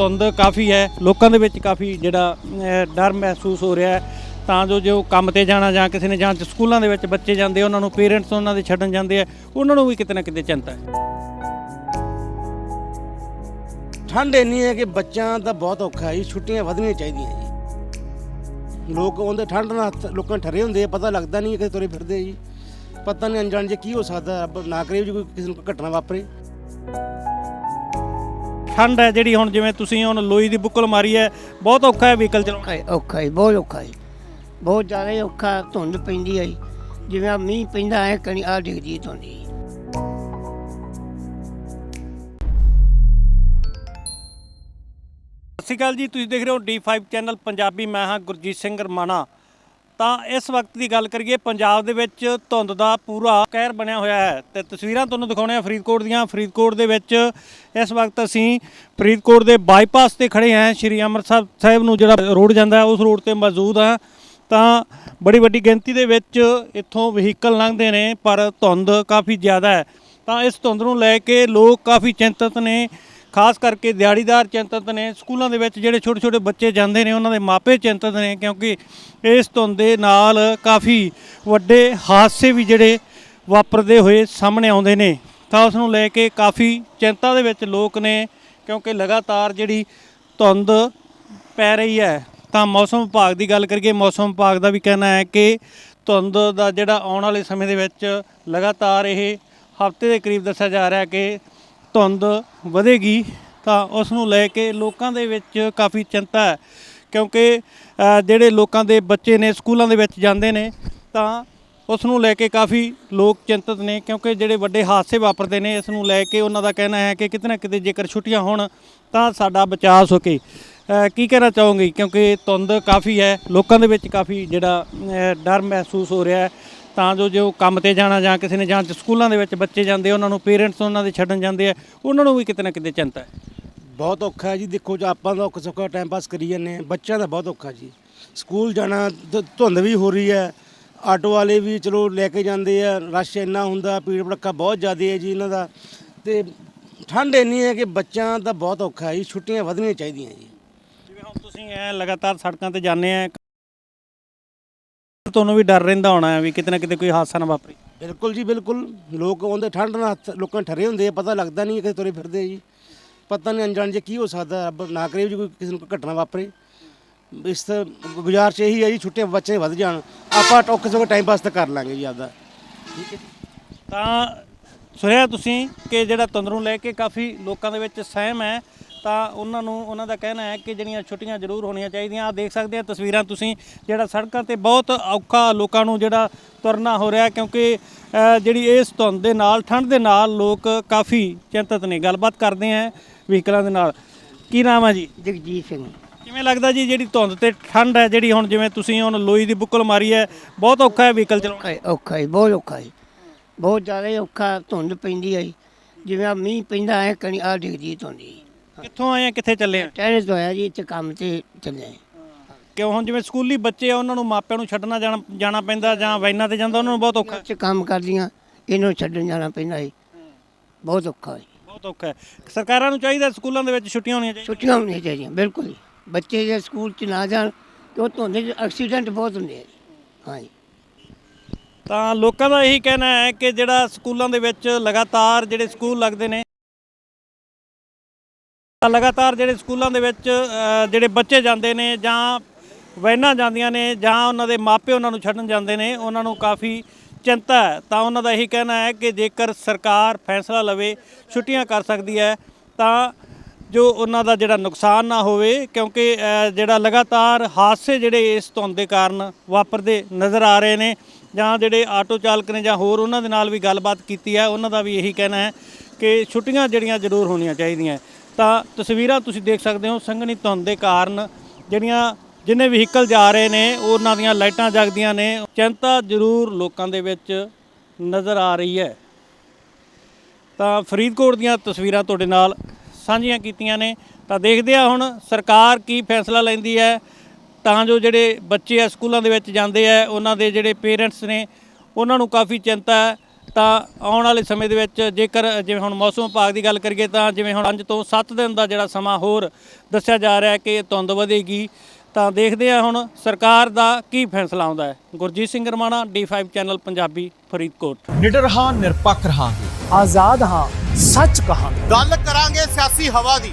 ਧੁੰਦ ਕਾਫੀ ਹੈ, ਲੋਕਾਂ ਦੇ ਵਿੱਚ ਕਾਫੀ ਜਿਹੜਾ ਡਰ ਮਹਿਸੂਸ ਹੋ ਰਿਹਾ ਹੈ। ਤਾਂ ਜੋ ਜੋ ਕੰਮ ਤੇ ਜਾਣਾ ਜਾਂ ਕਿਸੇ ਨੇ ਜਾਂ ਸਕੂਲਾਂ ਦੇ ਵਿੱਚ ਬੱਚੇ ਜਾਂਦੇ ਉਹਨਾਂ ਨੂੰ ਪੇਰੈਂਟਸ ਉਹਨਾਂ ਦੇ ਛੱਡਣ ਜਾਂਦੇ ਆ, ਉਹਨਾਂ ਨੂੰ ਵੀ ਕਿਤੇ ਨਾ ਕਿਤੇ ਚਿੰਤਾ ਹੈ। ਠੰਡ ਇੰਨੀ ਹੈ ਕਿ ਬੱਚਿਆਂ ਦਾ ਬਹੁਤ ਔਖਾ ਹੈ ਜੀ, ਛੁੱਟੀਆਂ ਵਧਣੀਆਂ ਚਾਹੀਦੀਆਂ ਜੀ। ਲੋਕ ਉਹਦੇ ਠੰਡ ਨਾਲ ਲੋਕਾਂ ਠਰੇ ਹੁੰਦੇ ਆ, ਪਤਾ ਲੱਗਦਾ ਨਹੀਂ ਕਿ ਤੁਰੇ ਫਿਰਦੇ ਜੀ। ਪਤਾ ਨਹੀਂ ਅਣਜਾਣ ਜੇ ਕੀ ਹੋ ਸਕਦਾ, ਰੱਬ ਨਾ ਕਰੇ ਜੀ ਕੋਈ ਕਿਸੇ ਨੂੰ ਘਟਨਾ ਵਾਪਰੇ। ਠੰਡ ਹੈ ਜਿਹੜੀ ਹੁਣ ਜਿਵੇਂ ਤੁਸੀਂ ਹੁਣ ਲੋਈ ਦੀ ਬੁੱਕਲ ਮਾਰੀ ਹੈ ਬਹੁਤ ਔਖਾ ਹੈ ਵਹੀਕਲ ਚਲਾਉਣਾ। ਔਖਾ ਹੈ ਔਖਾ ਹੈ ਬਹੁਤ ਔਖਾ ਹੈ। ਬਹੁਤ ਜ਼ਿਆਦਾ ਹੀ ਔਖਾ ਧੁੰਦ ਪੈਂਦੀ ਹੈ ਜੀ। ਜਿਵੇਂ ਆ ਮੀਂਹ ਪੈਂਦਾ ਹੈ ਕਣੀ ਆ ਡਿੱਗਦੀ ਹੈ ਧੁੰਦ ਜੀ। ਸਤਿ ਸ਼੍ਰੀ ਅਕਾਲ ਜੀ ਤੁਸੀਂ ਦੇਖ ਰਹੇ ਹੋ D5 ਚੈਨਲ ਪੰਜਾਬੀ ਮੈਂ ਹਾਂ ਗੁਰਜੀਤ ਸਿੰਘ ਰਮਾਣਾ। ਤਾਂ ਇਸ ਵਕਤ ਦੀ ਗੱਲ ਕਰੀਏ, ਪੰਜਾਬ ਦੇ ਵਿੱਚ ਧੁੰਦ ਦਾ ਪੂਰਾ ਕਹਿਰ ਬਣਿਆ ਹੋਇਆ ਹੈ ਤੇ ਤਸਵੀਰਾਂ ਤੁਹਾਨੂੰ ਦਿਖਾਉਣੇ ਆ ਫਰੀਦਕੋਟ ਦੀਆਂ। ਫਰੀਦਕੋਟ ਦੇ ਵਿੱਚ ਇਸ ਵਕਤ ਅਸੀਂ ਫਰੀਦਕੋਟ ਦੇ ਬਾਈਪਾਸ ਤੇ ਖੜੇ ਹਾਂ। ਸ਼੍ਰੀ ਅੰਮ੍ਰਿਤਸਰ ਸਾਹਿਬ ਨੂੰ ਜਿਹੜਾ ਰੋਡ ਜਾਂਦਾ ਉਸ ਰੋਡ ਤੇ ਮੌਜੂਦ ਹਾਂ। ਤਾਂ ਬੜੀ ਵੱਡੀ ਗਿਣਤੀ ਦੇ ਵਿੱਚ ਇੱਥੋਂ ਵਹੀਕਲ ਲੰਘਦੇ ਨੇ, ਪਰ ਧੁੰਦ ਕਾਫੀ ਜ਼ਿਆਦਾ ਹੈ। ਤਾਂ ਇਸ ਧੁੰਦ ਨੂੰ ਲੈ ਕੇ ਲੋਕ ਕਾਫੀ ਚਿੰਤਤ ਨੇ। ਖਾਸ ਕਰਕੇ ਦਿਹਾੜੀਦਾਰ ਚਿੰਤਤ ਨੇ, ਸਕੂਲਾਂ ਦੇ ਵਿੱਚ ਜਿਹੜੇ ਛੋਟੇ ਛੋਟੇ ਬੱਚੇ ਜਾਂਦੇ ਨੇ, ਉਹਨਾਂ ਦੇ ਮਾਪੇ ਚਿੰਤਤ ਨੇ, ਕਿਉਂਕਿ ਇਸ ਧੁੰਦ ਦੇ ਨਾਲ ਕਾਫੀ ਵੱਡੇ ਹਾਦਸੇ ਵੀ ਜਿਹੜੇ ਵਾਪਰਦੇ ਹੋਏ ਸਾਹਮਣੇ ਆਉਂਦੇ ਨੇ। ਤਾਂ ਉਸ ਨੂੰ ਲੈ ਕੇ ਕਾਫੀ ਚਿੰਤਾ ਦੇ ਵਿੱਚ ਲੋਕ ਨੇ, ਕਿਉਂਕਿ ਲਗਾਤਾਰ ਜਿਹੜੀ ਧੁੰਦ ਪੈ ਰਹੀ ਹੈ। ਤਾਂ ਮੌਸਮ ਵਿਭਾਗ ਦੀ ਗੱਲ ਕਰੀਏ, ਮੌਸਮ ਵਿਭਾਗ ਦਾ ਵੀ ਕਹਿਣਾ ਹੈ ਕਿ ਧੁੰਦ ਦਾ ਜਿਹੜਾ ਆਉਣ ਵਾਲੇ ਸਮੇਂ ਦੇ ਵਿੱਚ ਲਗਾਤਾਰ ਇਹ ਹਫ਼ਤੇ ਦੇ ਕਰੀਬ ਦੱਸਿਆ ਜਾ ਰਿਹਾ ਕਿ ਧੁੰਦ ਵਧੇਗੀ ਤਾਂ ਉਸ ਨੂੰ ਲੈ ਕੇ ਲੋਕਾਂ ਦੇ ਵਿੱਚ ਕਾਫੀ ਚਿੰਤਾ ਹੈ। ਕਿਉਂਕਿ ਜਿਹੜੇ ਲੋਕਾਂ ਦੇ ਬੱਚੇ ਨੇ, ਸਕੂਲਾਂ ਦੇ ਵਿੱਚ ਜਾਂਦੇ ਨੇ, ਤਾਂ ਉਸ ਨੂੰ ਲੈ ਕੇ ਕਾਫੀ ਲੋਕ ਚਿੰਤਤ ਨੇ। ਕਿਉਂਕਿ ਜਿਹੜੇ ਵੱਡੇ ਹਾਦਸੇ ਵਾਪਰਦੇ ਨੇ, ਇਸ ਨੂੰ ਲੈ ਕੇ ਉਹਨਾਂ ਦਾ ਕਹਿਣਾ ਹੈ ਕਿ ਕਿਤੇ ਨਾ ਕਿਤੇ ਜੇਕਰ ਛੁੱਟੀਆਂ ਹੋਣ, ਤਾਂ ਸਾਡਾ ਬਚਾਅ ਸਕੇ। ਕੀ ਕਹਿਣਾ ਚਾਹੋਗੇ? ਕਿਉਂਕਿ ਧੁੰਦ ਕਾਫੀ ਹੈ, ਲੋਕਾਂ ਦੇ ਵਿੱਚ ਕਾਫੀ ਜਿਹੜਾ ਡਰ ਮਹਿਸੂਸ ਹੋ ਰਿਹਾ ਹੈ। ਤਾਂ ਜੋ ਜੋ ਕੰਮ ਤੇ ਜਾਣਾ ਜਾਂ ਕਿਸੇ ਨੇ ਜਾਂ ਸਕੂਲਾਂ ਦੇ ਵਿੱਚ ਬੱਚੇ ਜਾਂਦੇ ਉਹਨਾਂ ਨੂੰ ਪੇਰੈਂਟਸ ਉਹਨਾਂ ਦੇ ਛੱਡਣ ਜਾਂਦੇ ਆ ਉਹਨਾਂ ਨੂੰ ਵੀ ਕਿਤੇ ਨਾ ਕਿਤੇ ਚਿੰਤਾ ਹੈ। ਬਹੁਤ ਔਖਾ ਹੈ ਜੀ। ਦੇਖੋ ਜੋ ਆਪਾਂ ਦਾ ਔਖਾ ਸੌਖਾ ਟਾਈਮ ਪਾਸ ਕਰੀ ਜਾਂਦੇ ਹਾਂ ਬੱਚਿਆਂ ਦਾ ਬਹੁਤ ਔਖਾ ਜੀ। ਸਕੂਲ ਜਾਣਾ ਧੁ- ਧੁੰਦ ਵੀ ਹੋ ਰਹੀ ਹੈ। ਆਟੋ ਵਾਲੇ ਵੀ ਚਲੋ ਲੈ ਕੇ ਜਾਂਦੇ ਆ ਰਸ਼ ਇੰਨਾ ਹੁੰਦਾ ਭੀੜ ਭੜੱਕਾ ਬਹੁਤ ਜ਼ਿਆਦਾ ਹੈ ਜੀ ਇਹਨਾਂ ਦਾ। ਤੇ ਠੰਡ ਇੰਨੀ ਹੈ ਕਿ ਬੱਚਿਆਂ ਦਾ ਬਹੁਤ ਔਖਾ ਹੈ ਜੀ। ਛੁੱਟੀਆਂ ਵਧਣੀਆਂ ਚਾਹੀਦੀਆਂ ਜੀ। ਜਿਵੇਂ ਹੁਣ ਤੁਸੀਂ ਐ ਲਗਾਤਾਰ ਸੜਕਾਂ ਤੇ ਜਾਂਦੇ ਆ ਤੁਹਾਨੂੰ ਵੀ ਡਰ ਰਹਿੰਦਾ ਹੋਣਾ ਵੀ ਕਿਤੇ ਨਾ ਕਿਤੇ ਕੋਈ ਹਾਦਸਾ ਨਾ ਵਾਪਰੇ। ਬਿਲਕੁਲ ਜੀ ਬਿਲਕੁਲ। ਲੋਕ ਆਉਂਦੇ ਠੰਡ ਨਾਲ ਹੱਥ- ਲੋਕਾਂ ਠਰੇ ਹੁੰਦੇ ਆ ਪਤਾ ਲੱਗਦਾ ਨਹੀਂ ਕਿ ਤੁਰੇ ਫਿਰਦੇ ਆ ਜੀ। ਪਤਾ ਨਹੀਂ ਅਣਜਾਣ ਜੇ ਕੀ ਹੋ ਸਕਦਾ ਰੱਬ ਨਾ ਕਰੇ ਜੀ ਕੋਈ ਕਿਸੇ ਨੂੰ ਕੋਈ ਘਟਨਾ ਵਾਪਰੇ। ਇਸ ਤੋਂ ਗੁਜ਼ਾਰਿਸ਼ ਇਹੀ ਹੈ ਜੀ ਛੁੱਟੀਆਂ ਬੱਚੇ ਵੱਧ ਜਾਣ। ਆਪਾਂ ਟੋਕ ਸੋ ਟਾਈਮ ਪਾਸ ਤਾਂ ਕਰ ਲਾਂਗੇ ਜੀ ਆਪਦਾ। ਠੀਕ ਹੈ ਜੀ। ਤਾਂ ਸੁਣਿਆ ਤੁਸੀਂ ਕਿ ਜਿਹੜਾ ਨੂੰ ਲੈ ਕੇ ਕਾਫੀ ਲੋਕਾਂ ਦੇ ਵਿੱਚ ਸਹਿਮ ਹੈ ਤਾਂ ਉਹਨਾਂ ਨੂੰ ਉਹਨਾਂ ਦਾ ਕਹਿਣਾ ਹੈ ਕਿ ਜਿਹੜੀਆਂ ਛੁੱਟੀਆਂ ਜ਼ਰੂਰ ਹੋਣੀਆਂ ਚਾਹੀਦੀਆਂ। ਆ ਦੇਖ ਸਕਦੇ ਆ ਤਸਵੀਰਾਂ ਤੁਸੀਂ ਜਿਹੜਾ ਸੜਕਾਂ ਤੇ ਬਹੁਤ ਔਖਾ ਲੋਕਾਂ ਨੂੰ ਜਿਹੜਾ ਤੁਰਨਾ ਹੋ ਰਿਹਾ ਕਿਉਂਕਿ ਜਿਹੜੀ ਇਸ ਧੁੰਦ ਦੇ ਨਾਲ ਠੰਡ ਦੇ ਨਾਲ ਲੋਕ ਕਾਫੀ ਚਿੰਤਤ ਨੇ। ਗੱਲਬਾਤ ਕਰਦੇ ਆ ਵਹੀਕਲਾਂ ਦੇ ਨਾਲ। ਕੀ ਨਾਮ ਹੈ ਜੀ? ਜਗਜੀਤ ਸਿੰਘ। ਕਿਵੇਂ ਲੱਗਦਾ ਜੀ ਜਿਹੜੀ ਧੁੰਦ ਤੇ ਠੰਡ ਹੈ ਜਿਹੜੀ ਹੁਣ ਜਿਵੇਂ ਤੁਸੀਂ ਹੁਣ ਲੋਈ ਦੀ ਬੁੱਕਲ ਮਾਰੀ ਹੈ ਬਹੁਤ ਔਖਾ ਹੈ ਵਹੀਕਲ ਚਲਾਉਣਾ? ਔਖਾ ਹੈ ਬਹੁਤ ਔਖਾ ਹੈ। ਬਹੁਤ ਜ਼ਿਆਦਾ ਔਖਾ ਧੁੰਦ ਪੈਂਦੀ ਹੈ। ਜਿਵੇਂ ਆ ਮੀਂਹ ਪੈਂਦਾ ਹੈ ਕਣੀ ਆ ਡਿੱਗਦੀ ਧੁੰਦ ਕਿੱਥੋਂ ਆਏ ਆ? ਕਿੱਥੇ ਚੱਲੇ ਆ? ਟੈਨਿਸ ਤੋਂ ਆਇਆ ਜੀ ਇੱਥੇ ਕੰਮ ਤੇ ਚੱਲੇ ਹਾਂ। ਕਿਉਂ ਹੁਣ ਜਿਵੇਂ ਸਕੂਲੀ ਬੱਚੇ ਆ ਉਹਨਾਂ ਨੂੰ ਮਾਪਿਆਂ ਨੂੰ ਛੱਡਣਾ ਜਾਣਾ ਜਾਣਾ ਪੈਂਦਾ ਜਾਂ ਵੈਨਾਂ ਤੇ ਜਾਂਦਾ ਉਹਨਾਂ ਨੂੰ ਬਹੁਤ ਔਖਾ। ਚ ਕੰਮ ਕਰਦੀਆਂ ਇਹਨੂੰ ਛੱਡਣ ਜਾਣਾ ਪੈਂਦਾ ਹੈ ਬਹੁਤ ਔਖਾ ਹੈ ਬਹੁਤ ਔਖਾ ਹੈ ਸਰਕਾਰਾਂ ਨੂੰ ਚਾਹੀਦਾ ਸਕੂਲਾਂ ਦੇ ਵਿੱਚ ਛੁੱਟੀਆਂ ਹੋਣੀਆਂ ਚਾਹੀਦੀਆਂ? ਛੁੱਟੀਆਂ ਹੋਣੀਆਂ ਚਾਹੀਦੀਆਂ ਬਿਲਕੁਲ ਜੀ। ਬੱਚੇ ਜੇ ਸਕੂਲ ਚ ਨਾ ਜਾਣ ਤੇ ਉਹ ਧੁੰਦ ਚ ਐਕਸੀਡੈਂਟ ਬਹੁਤ ਹੁੰਦੇ ਆ ਜੀ। ਤਾਂ ਲੋਕਾਂ ਦਾ ਇਹੀ ਕਹਿਣਾ ਹੈ ਕਿ ਜਿਹੜਾ ਸਕੂਲਾਂ ਦੇ ਵਿੱਚ ਲਗਾਤਾਰ ਜਿਹੜੇ ਸਕੂਲ ਲੱਗਦੇ ਨੇ ਲਗਾਤਾਰ ਜਿਹੜੇ ਸਕੂਲਾਂ ਦੇ ਵਿੱਚ ਜਿਹੜੇ ਬੱਚੇ ਜਾਂਦੇ ਨੇ ਜਾਂ ਵੈਨਾਂ ਜਾਂਦੀਆਂ ਨੇ ਜਾਂ ਉਹਨਾਂ ਦੇ ਮਾਪੇ ਉਹਨਾਂ ਨੂੰ ਛੱਡਣ ਜਾਂਦੇ ਨੇ, ਉਹਨਾਂ ਨੂੰ ਕਾਫੀ ਚਿੰਤਾ ਹੈ। ਤਾਂ ਉਹਨਾਂ ਦਾ ਇਹੀ ਕਹਿਣਾ ਹੈ ਕਿ ਜੇਕਰ ਸਰਕਾਰ ਫੈਸਲਾ ਲਵੇ, ਛੁੱਟੀਆਂ ਕਰ ਸਕਦੀ ਹੈ, ਤਾਂ ਜੋ ਉਹਨਾਂ ਦਾ ਜਿਹੜਾ ਨੁਕਸਾਨ ਨਾ ਹੋਵੇ, ਕਿਉਂਕਿ ਜਿਹੜਾ ਲਗਾਤਾਰ ਹਾਦਸੇ ਜਿਹੜੇ ਇਸ ਧੁੰਦ ਦੇ ਕਾਰਨ ਵਾਪਰਦੇ ਨਜ਼ਰ ਆ ਰਹੇ ਨੇ, ਜਾਂ ਜਿਹੜੇ ਆਟੋ ਚਾਲਕ ਨੇ ਜਾਂ ਹੋਰ ਉਹਨਾਂ ਦੇ ਨਾਲ ਵੀ ਗੱਲਬਾਤ ਕੀਤੀ ਹੈ, ਉਹਨਾਂ ਦਾ ਵੀ ਇਹੀ ਕਹਿਣਾ ਹੈ ਕਿ ਛੁੱਟੀਆਂ ਜਿਹੜੀਆਂ ਜ਼ਰੂਰ ਹੋਣੀਆਂ ਚਾਹੀਦੀਆਂ ਤਾਂ ਤਸਵੀਰਾਂ ਤੁਸੀਂ ਦੇਖ ਸਕਦੇ ਹੋ ਸੰਘਣੀ ਧੁੰਦ ਦੇ ਕਾਰਨ ਜਿਹੜੀਆਂ, ਜਿੰਨੇ ਵਹੀਕਲ ਜਾ ਰਹੇ ਨੇ, ਉਹਨਾਂ ਦੀਆਂ ਲਾਈਟਾਂ ਜਗਦੀਆਂ ਨੇ। ਚਿੰਤਾ ਜ਼ਰੂਰ ਲੋਕਾਂ ਦੇ ਵਿੱਚ ਨਜ਼ਰ ਆ ਰਹੀ ਹੈ। ਤਾਂ ਫਰੀਦਕੋਟ ਦੀਆਂ ਤਸਵੀਰਾਂ ਤੁਹਾਡੇ ਨਾਲ ਸਾਂਝੀਆਂ ਕੀਤੀਆਂ ਨੇ। ਤਾਂ ਦੇਖਦੇ ਆ ਹੁਣ ਸਰਕਾਰ ਕੀ ਫੈਸਲਾ ਲੈਂਦੀ ਹੈ। ਤਾਂ ਜੋ ਜਿਹੜੇ ਬੱਚੇ ਆ, ਸਕੂਲਾਂ ਦੇ ਵਿੱਚ ਜਾਂਦੇ ਆ, ਉਹਨਾਂ ਦੇ ਜਿਹੜੇ ਪੇਰੈਂਟਸ ਨੇ, ਉਹਨਾਂ ਨੂੰ ਕਾਫੀ ਚਿੰਤਾ ਹੈ। ਤਾਂ ਆਉਣ ਵਾਲੇ ਸਮੇਂ ਦੇ ਵਿੱਚ ਜੇਕਰ ਜਿਵੇਂ ਹੁਣ ਮੌਸਮ ਵਿਭਾਗ ਦੀ ਗੱਲ ਕਰੀਏ ਤਾਂ ਜਿਵੇਂ ਹੁਣ 5 ਤੋਂ 7 ਦਿਨ ਦਾ ਜਿਹੜਾ ਸਮਾਂ ਹੋਰ ਦੱਸਿਆ ਜਾ ਰਿਹਾ ਹੈ ਕਿ ਧੁੰਦ ਵਧੇਗੀ ਤਾਂ ਦੇਖਦੇ ਆ ਹੁਣ ਸਰਕਾਰ ਦਾ ਕੀ ਫੈਸਲਾ ਆਉਂਦਾ ਹੈ। Gurjeet Singh Ramana D5 channel Punjabi Faridkot. ਨਿਡਰ ਹਾਂ ਨਿਰਪੱਖ ਰਹਾਂਗੇ। ਆਜ਼ਾਦ ਹਾਂ ਸੱਚ ਕਹਾਂਗੇ। ਗੱਲ ਕਰਾਂਗੇ ਸਿਆਸੀ ਹਵਾ ਦੀ।